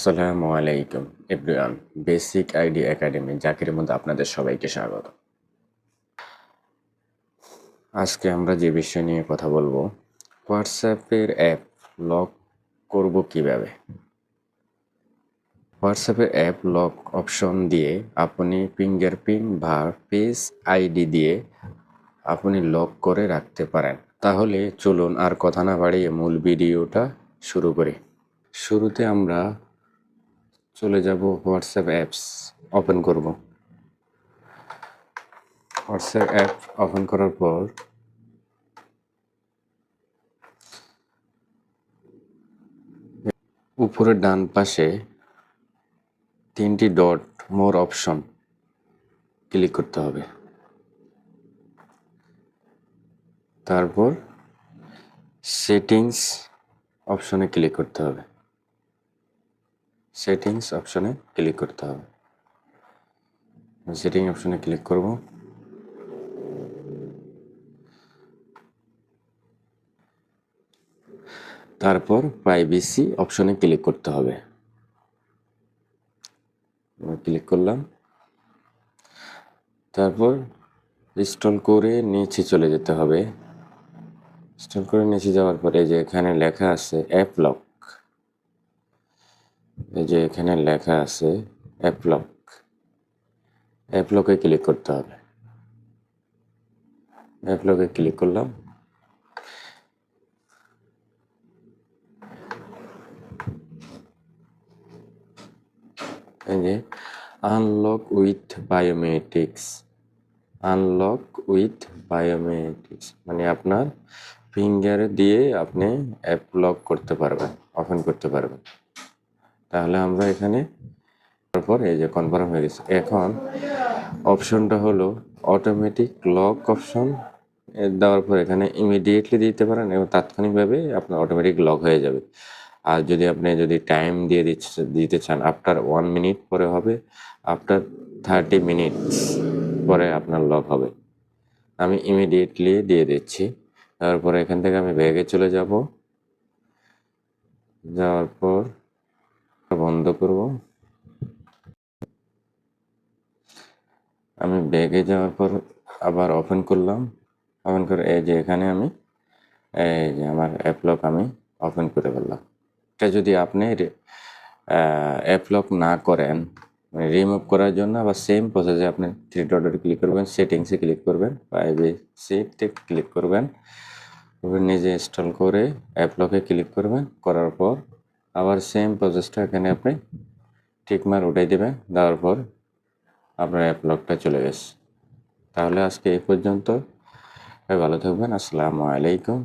আসসালামু আলাইকুম everyone basic ID academy জাকিরের মধ্যে আপনাদের সবাইকে স্বাগত। আজকে আমরা যে বিষয় নিয়ে কথা বলব হোয়াটসঅ্যাপের অ্যাপ লক করব কীভাবে? হোয়াটসঅ্যাপের অ্যাপ লক অপশন দিয়ে আপনি ফিঙ্গারপ্রিন্ট বা পেজ আইডি দিয়ে আপনি লক করে রাখতে পারেন। তাহলে চলুন আর কথা না বাড়িয়ে মূল ভিডিওটা শুরু করি। শুরুতে আমরা চলে যাব হোয়াটসঅ্যাপ অ্যাপস ওপেন করব। হোয়াটসঅ্যাপ অ্যাপ ওপেন করার পর উপরের ডান পাশে তিনটি ডট মোর অপশন ক্লিক করতে হবে। তারপর সেটিংস অপশনে ক্লিক করতে হবে। সেটিংস অপশনে ক্লিক করতে হবে। সেটিং অপশনে ক্লিক করব। তারপর প্রাইভেসি অপশনে ক্লিক করতে হবে। ক্লিক করলাম। তারপর ইনস্টল করে নিচে চলে যেতে হবে। ইনস্টল করে নিচে যাওয়ার পরে যে এখানে লেখা আছে অ্যাপ লক এই যে এখানে লেখা আছে অ্যাপলক অ্যাপলকে ক্লিক করতে হবে। অ্যাপলকে ক্লিক করলাম। যে unlock with biometrics unlock with biometrics মানে আপনার ফিঙ্গার দিয়ে আপনি অ্যাপ লক করতে পারবেন ওপেন করতে পারবেন। তাহলে আমরা এখানে তারপর এই যে কনফার্ম হয়ে গেছে। এখন অপশনটা হলো অটোমেটিক লক অপশন দেওয়ার পর এখানে ইমিডিয়েটলি দিতে পারেন এবং তাৎক্ষণিকভাবে আপনার অটোমেটিক লক হয়ে যাবে। আর যদি আপনি যদি টাইম দিয়ে দিতে চান আফটার ওয়ান মিনিট পরে হবে আফটার থার্টি মিনিটস পরে আপনার লক হবে। আমি ইমিডিয়েটলি দিয়ে দিচ্ছি। তারপরে এখান থেকে আমি ব্যাগে চলে যাব। যাওয়ার পর বন্ধ করব। আমি ব্যাগে যাওয়ার পর আবার ওপেন করলাম। ওপেন করে এই যে এখানে আমি, এই যে আমার অ্যাপলক আমি ওপেন করে ফেললাম। এটা যদি আপনি অ্যাপলক না করেন মানে রিমুভ করার জন্য আবার সেম প্রসেসে আপনি থ্রি ডটে ক্লিক করবেন সেটিংসে ক্লিক করবেন প্রাইভেসিতে ক্লিক করবেন নিজে ইনস্টল করে অ্যাপলকে ক্লিক করবেন, করার পর আবার সেম প্রসেসটা এখানে আপনি টিকমার উঠাই দেবেন, দেওয়ার পর আপনার অ্যাপ লকটা চলে গেছে। তাহলে আজকে এই পর্যন্ত ভালো থাকবেন। আসসালামু আলাইকুম।